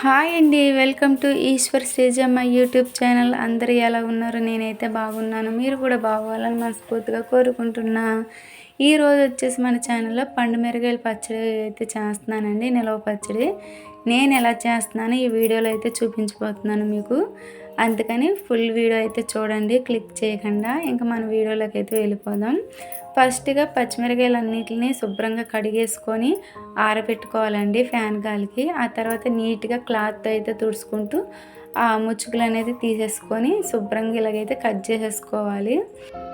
Hi అండి welcome to Eshwar Sreejamma YouTube channel. అందరు ఎలా ఉన్నారు? నేనైతే బాగున్నాను. మీరు కూడా బాగోవాలని మనస్ఫూర్తిగా కోరుకుంటున్నా. ఈరోజు వచ్చేసి మన ఛానల్లో పండు మిరగాయల పచ్చడి అయితే చేస్తున్నానండి నిలవ పచ్చడి. నేను ఎలా చేస్తున్నానో ఈ వీడియోలో అయితే చూపించబోతున్నాను మీకు. అందుకని ఫుల్ వీడియో అయితే చూడండి క్లిక్ చేయకుండా. ఇంకా మన వీడియోలోకి అయితే వెళ్ళిపోదాం. ఫస్ట్గా పచ్చిమిరకాయలు అన్నిటిని శుభ్రంగా కడిగేసుకొని ఆరబెట్టుకోవాలండి ఫ్యాన్ గాలికి. ఆ తర్వాత నీట్గా క్లాత్ అయితే తుడుచుకుంటూ ఆ ముచ్చుకులు అనేది తీసేసుకొని శుభ్రంగా ఇలాగైతే కట్ చేసేసుకోవాలి.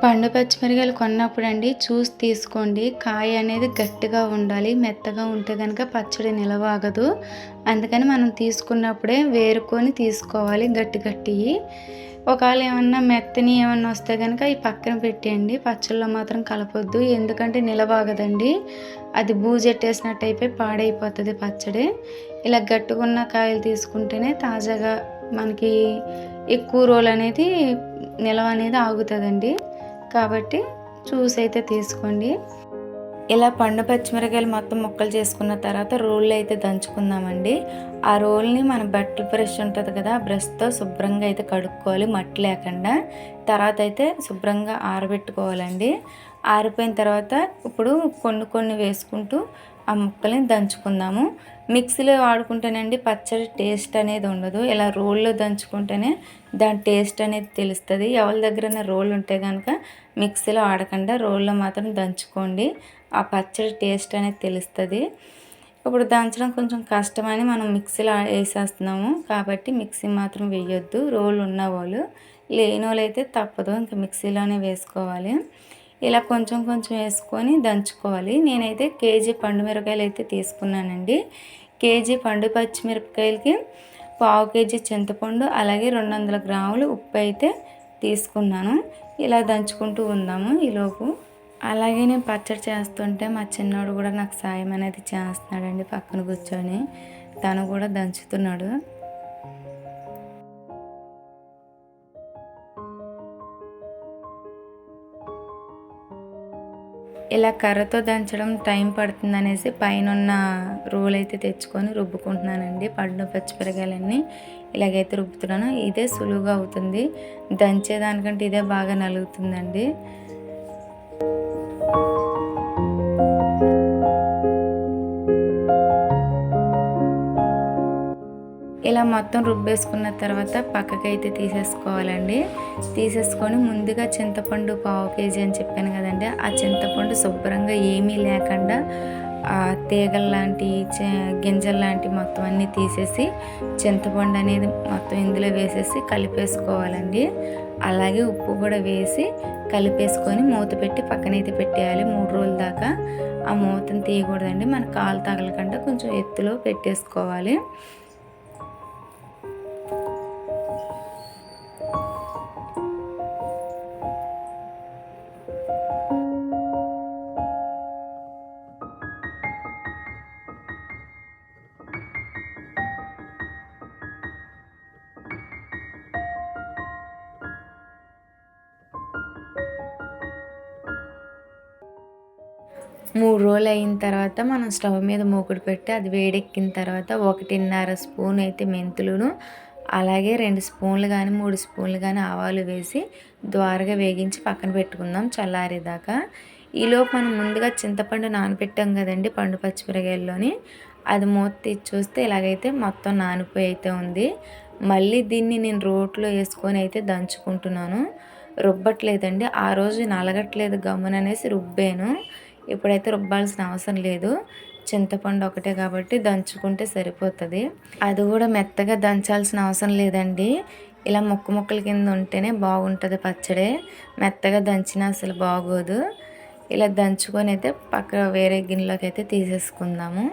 పండు పచ్చిమిరకాయలు కొన్నప్పుడు అండి చూసి తీసుకోండి. కాయ అనేది గట్టిగా ఉండాలి మెత్తగా ఉంటే కనుక పచ్చడి నిలవాగదు. అందుకని మనం తీసుకున్నప్పుడే వేరుకొని తీసుకోవాలి గట్టి గట్టి ఒకవేళ ఏమన్నా మెత్తని ఏమన్నా వస్తే కనుక ఈ పక్కన పెట్టేయండి. పచ్చళ్ళలో మాత్రం కలపొద్దు ఎందుకంటే నిలబాగదండి అది బూజెట్టేసినట్టు అయిపోయి పాడైపోతుంది పచ్చడి. ఇలా గట్టుకున్న కాయలు తీసుకుంటేనే తాజాగా మనకి ఎక్కువ రోజులు అనేది నిలవ అనేది ఆగుతుందండి. కాబట్టి చూసి అయితే తీసుకోండి. ఇలా పండు పచ్చిమిరకాయలు మొత్తం ముక్కలు చేసుకున్న తర్వాత రోళ్ళు అయితే దంచుకుందామండి. ఆ రోల్ని మన బట్టల బ్రష్ ఉంటుంది కదా ఆ బ్రష్తో శుభ్రంగా అయితే కడుక్కోవాలి మట్టి లేకుండా. తర్వాత అయితే శుభ్రంగా ఆరబెట్టుకోవాలండి. ఆరిపోయిన తర్వాత ఇప్పుడు కొన్ని కొన్ని వేసుకుంటూ ఆ ముక్కల్ని దంచుకుందాము. మిక్సీలో వాడుకుంటేనండి పచ్చడి టేస్ట్ అనేది ఉండదు. ఇలా రోల్లో దంచుకుంటేనే దాని టేస్ట్ అనేది తెలుస్తుంది. ఎవరి దగ్గరైనా రోల్ ఉంటే కనుక మిక్సీలో ఆడకుండా రోల్లో మాత్రం దంచుకోండి. ఆ పచ్చడి టేస్ట్ అనేది తెలుస్తుంది. ఇప్పుడు దంచడం కొంచెం కష్టమని మనం మిక్సీలో వేసేస్తున్నాము. కాబట్టి మిక్సీ మాత్రం వేయొద్దు. రోల్ ఉన్న వాళ్ళు లేని వాళ్ళు అయితే తప్పదు. ఇంకా మిక్సీలోనే వేసుకోవాలి. ఇలా కొంచెం కొంచెం వేసుకొని దంచుకోవాలి. నేనైతే కేజీ పండు మిరపకాయలు అయితే తీసుకున్నానండి. కేజీ పండు పచ్చిమిరపకాయలకి పావు కేజీ చింతపండు అలాగే రెండు వందల గ్రాములు ఉప్పు అయితే తీసుకున్నాను. ఇలా దంచుకుంటూ ఉందాము ఈలోపు. అలాగే నేను పచ్చడి చేస్తుంటే మా చిన్నోడు కూడా నాకు సాయం అనేది చేస్తున్నాడండి పక్కన కూర్చొని. తను కూడా దంచుతున్నాడు. ఇలా కర్రతో దంచడం టైం పడుతుంది అనేసి పైన ఉన్న రోల్ అయితే తెచ్చుకొని రుబ్బుకుంటున్నానండి. పండు పచ్చిమిరకాయలన్నీ ఇలాగైతే రుబ్బుతున్నాను. ఇదే సులువుగా అవుతుంది. దంచేదానికంటే ఇదే బాగా నలుగుతుందండి. ఇలా మొత్తం రుబ్బేసుకున్న తర్వాత పక్కకైతే తీసేసుకోవాలండి. తీసేసుకొని ముందుగా చింతపండు పావు కేజీ అని చెప్పాను కదండి. ఆ చింతపండు శుభ్రంగా ఏమీ లేకుండా తీగల్లాంటి లాంటి మొత్తం అన్నీ తీసేసి చింతపండు అనేది మొత్తం ఇందులో వేసేసి కలిపేసుకోవాలండి. అలాగే ఉప్పు కూడా వేసి కలిపేసుకొని మూత పెట్టి పక్కనైతే పెట్టేయాలి. మూడు రోజుల దాకా ఆ మూతను తీయకూడదండి. మన కాలు తగలకుండా కొంచెం ఎత్తులో పెట్టేసుకోవాలి. మూడు రోజులు అయిన తర్వాత మనం స్టవ్ మీద మూకుడు పెట్టి అది వేడెక్కిన తర్వాత ఒకటిన్నర స్పూన్ అయితే మెంతులను అలాగే రెండు స్పూన్లు కానీ మూడు స్పూన్లు కానీ ఆవాలు వేసి ద్వారగా వేగించి పక్కన పెట్టుకుందాం చల్లారేదాకా. ఈలోపు మనం ముందుగా చింతపండు నానబెట్టాం కదండి పండు పచ్చిమిరకాయల్లోని. అది మూత తీసి చూస్తే ఇలాగైతే మొత్తం నానిపోయి అయితే ఉంది. మళ్ళీ దీన్ని నేను రోట్లో వేసుకొని అయితే దంచుకుంటున్నాను. రుబ్బట్లేదండి. ఆ రోజు నలగట్లేదు గమ్ముననేసి రుబ్బాను. ఇప్పుడైతే రుబ్బాల్సిన అవసరం లేదు. చింతపండు ఒకటే కాబట్టి దంచుకుంటే సరిపోతుంది. అది కూడా మెత్తగా దంచాల్సిన అవసరం లేదండి. ఇలా ముక్క ముక్కల కింద ఉంటేనే బాగుంటుంది పచ్చడి. మెత్తగా దంచినా అసలు బాగోదు. ఇలా దంచుకొని అయితే పక్క వేరే గిన్నెలోకి అయితే తీసేసుకుందాము.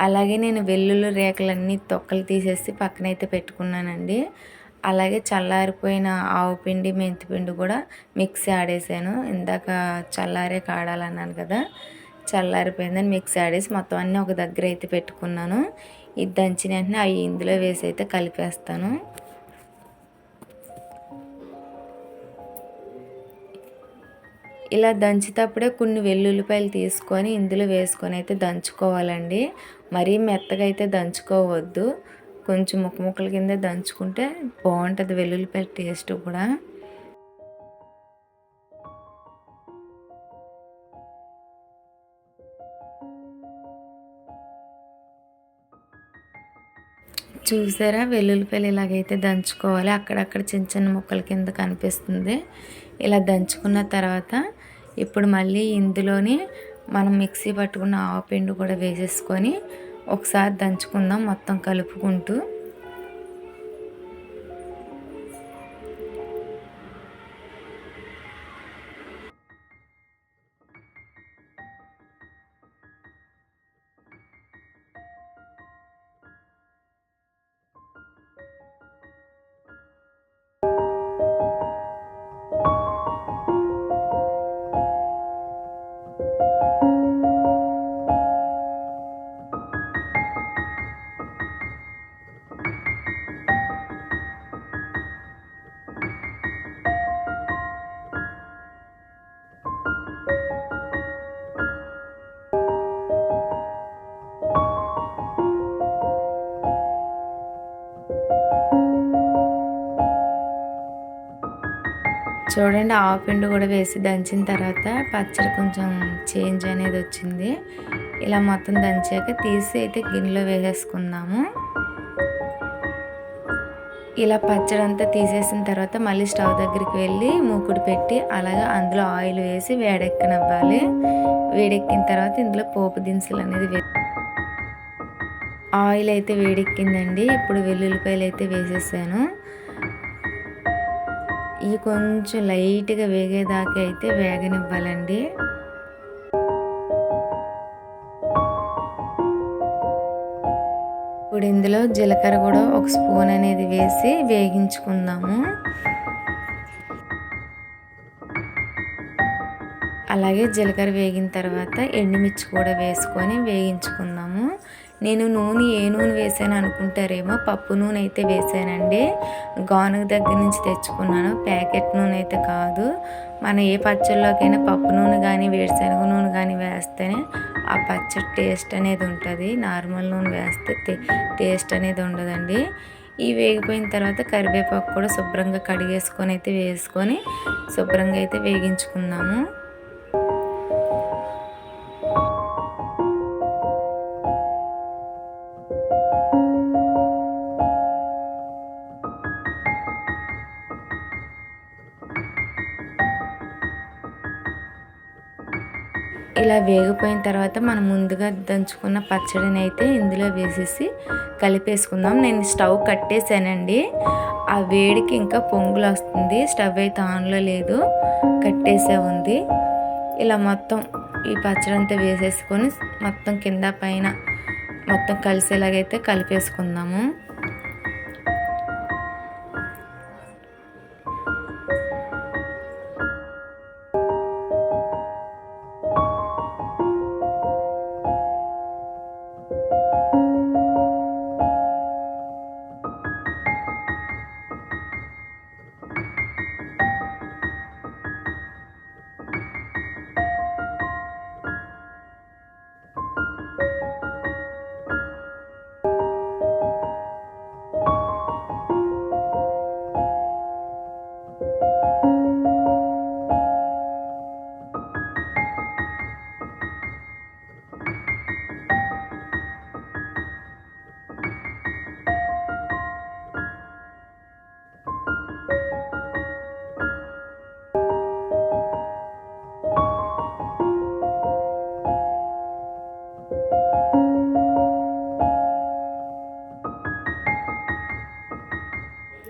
అలాగే నేను వెల్లుల్లి రేకులన్నీ తొక్కలు తీసేసి పక్కనైతే పెట్టుకున్నానండి. అలాగే చల్లారిపోయిన ఆవు పిండి మెంతి పిండి కూడా మిక్సీ ఆడేసాను. ఇందాక చల్లారే కాడాలన్నాను కదా చల్లారిపోయిందని మిక్సీ ఆడేసి మొత్తం అన్నీ ఒక దగ్గర అయితే పెట్టుకున్నాను. ఇది దంచిన వెంటనే అవి ఇందులో వేసి అయితే కలిపేస్తాను. ఇలా దంచేటప్పుడే కొన్ని వెల్లుల్లిపాయలు తీసుకొని ఇందులో వేసుకొని అయితే దంచుకోవాలండి. మరీ మెత్తగా అయితే దంచుకోవద్దు. కొంచెం ముక్క ముక్కల కింద దంచుకుంటే బాగుంటుంది వెల్లుల్లిపాయ టేస్ట్ కూడా. చూసారా వెల్లుల్లిపాయలు ఇలాగైతే దంచుకోవాలి అక్కడక్కడ చిన్న చిన్న ముక్కల కింద కనిపిస్తుంది. ఇలా దంచుకున్న తర్వాత ఇప్పుడు మళ్ళీ ఇందులోని మనం మిక్సీ పట్టుకున్న ఆవపిండి కూడా వేసేసుకొని ఒకసారి దంచుకుందాం మొత్తం కలుపుకుంటూ. చూడండి ఆవు పిండి కూడా వేసి దంచిన తర్వాత పచ్చడి కొంచెం చేంజ్ అనేది వచ్చింది. ఇలా మొత్తం దంచాక తీసి అయితే గిన్నెలో వేసేసుకుందాము. ఇలా పచ్చడి అంతా తీసేసిన తర్వాత మళ్ళీ స్టవ్ దగ్గరికి వెళ్ళి మూకుడు పెట్టి అలాగా అందులో ఆయిల్ వేసి వేడెక్కనివ్వాలి. వేడెక్కిన తర్వాత ఇందులో పోపు దినుసులు అనేది ఆయిల్ అయితే వేడెక్కిందండి. ఇప్పుడు వెల్లుల్లిపాయలు అయితే వేసేసాను. ఇవి కొంచెం లైట్గా వేగేదాకా అయితే వేగనివ్వాలండి. ఇప్పుడు ఇందులో జీలకర్ర కూడా ఒక స్పూన్ అనేది వేసి వేగించుకుందాము. అలాగే జీలకర్ర వేగిన తర్వాత ఎండుమిర్చి కూడా వేసుకొని వేగించుకుందాము. నేను నూనె ఏ నూనె వేసాను అనుకుంటారేమో పప్పు నూనె అయితే వేసానండి గానుగ దగ్గర నుంచి తెచ్చుకున్నాను ప్యాకెట్ నూనె అయితే కాదు. మనం ఏ పచ్చళ్ళలోకైనా పప్పు నూనె కానీ వేరుశనగ నూనె కానీ వేస్తేనే ఆ పచ్చడి టేస్ట్ అనేది ఉంటుంది. నార్మల్ నూనె వేస్తే టేస్ట్ అనేది ఉండదండి. ఈ వేగిపోయిన తర్వాత కరివేపాకు కూడా శుభ్రంగా కడిగేసుకొని అయితే వేసుకొని శుభ్రంగా అయితే వేగించుకుందాము. ఇలా వేగిపోయిన తర్వాత మనం ముందుగా దంచుకున్న పచ్చడిని అయితే ఇందులో వేసేసి కలిపేసుకుందాం. నేను స్టవ్ కట్టేసానండి. ఆ వేడికి ఇంకా పొంగులు వస్తుంది. స్టవ్ అయితే ఆన్లో లేదు. కట్టేసే ఉంది. ఇలా మొత్తం ఈ పచ్చడి అంతా వేసేసుకొని మొత్తం కింద పైన మొత్తం కలిసేలాగైతే కలిపేసుకుందాము.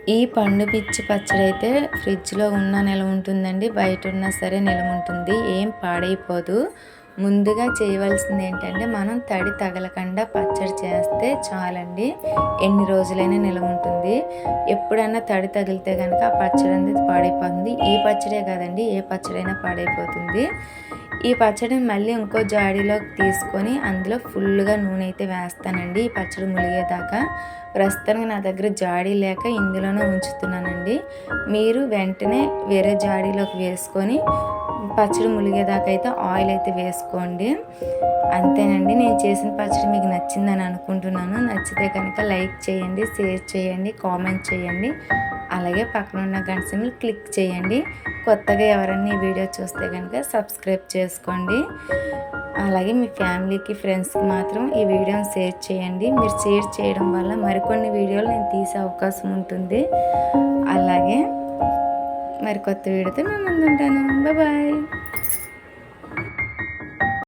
ఈ పండు పిచ్చి పచ్చడి అయితే ఫ్రిడ్జ్లో ఉన్న నిలవ ఉంటుందండి. బయట ఉన్నా సరే నిలవ ఉంటుంది. ఏం పాడైపోదు. ముందుగా చేయవలసింది ఏంటంటే మనం తడి తగలకుండా పచ్చడి చేస్తే చాలండి. ఎన్ని రోజులైనా నిలవ ఉంటుంది. ఎప్పుడైనా తడి తగిలితే కనుక ఆ పచ్చడి అనేది పాడైపోతుంది. ఈ పచ్చడే కాదండి. ఏ పచ్చడైనా పాడైపోతుంది. ఈ పచ్చడిని మళ్ళీ ఇంకో జాడీలోకి తీసుకొని అందులో ఫుల్గా నూనె అయితే వేస్తానండి. ఈ పచ్చడి ములిగేదాకా. ప్రస్తుతానికి నా దగ్గర జాడీ లేక ఇందులోనే ఉంచుతున్నానండి. మీరు వెంటనే వేరే జాడీలోకి వేసుకొని పచ్చడి ములిగేదాకా అయితే ఆయిల్ అయితే వేసుకోండి. అంతేనండి. నేను చేసిన పచ్చడి మీకు నచ్చిందని అనుకుంటున్నాను. నచ్చితే కనుక లైక్ చేయండి షేర్ చేయండి కామెంట్ చేయండి. అలాగే పక్కన ఉన్న గంట సింబల్ క్లిక్ చేయండి. కొత్తగా ఎవరైనా ఈ వీడియో చూస్తే కనుక సబ్స్క్రైబ్ చేసుకోండి. అలాగే మీ ఫ్యామిలీకి ఫ్రెండ్స్కి మాత్రం ఈ వీడియోని షేర్ చేయండి. మీరు షేర్ చేయడం వల్ల మరికొన్ని వీడియోలు నేను తీసే అవకాశం ఉంటుంది. అలాగే మరి కొత్త వీడియోతో మేము ముందుంటాను. బాయ్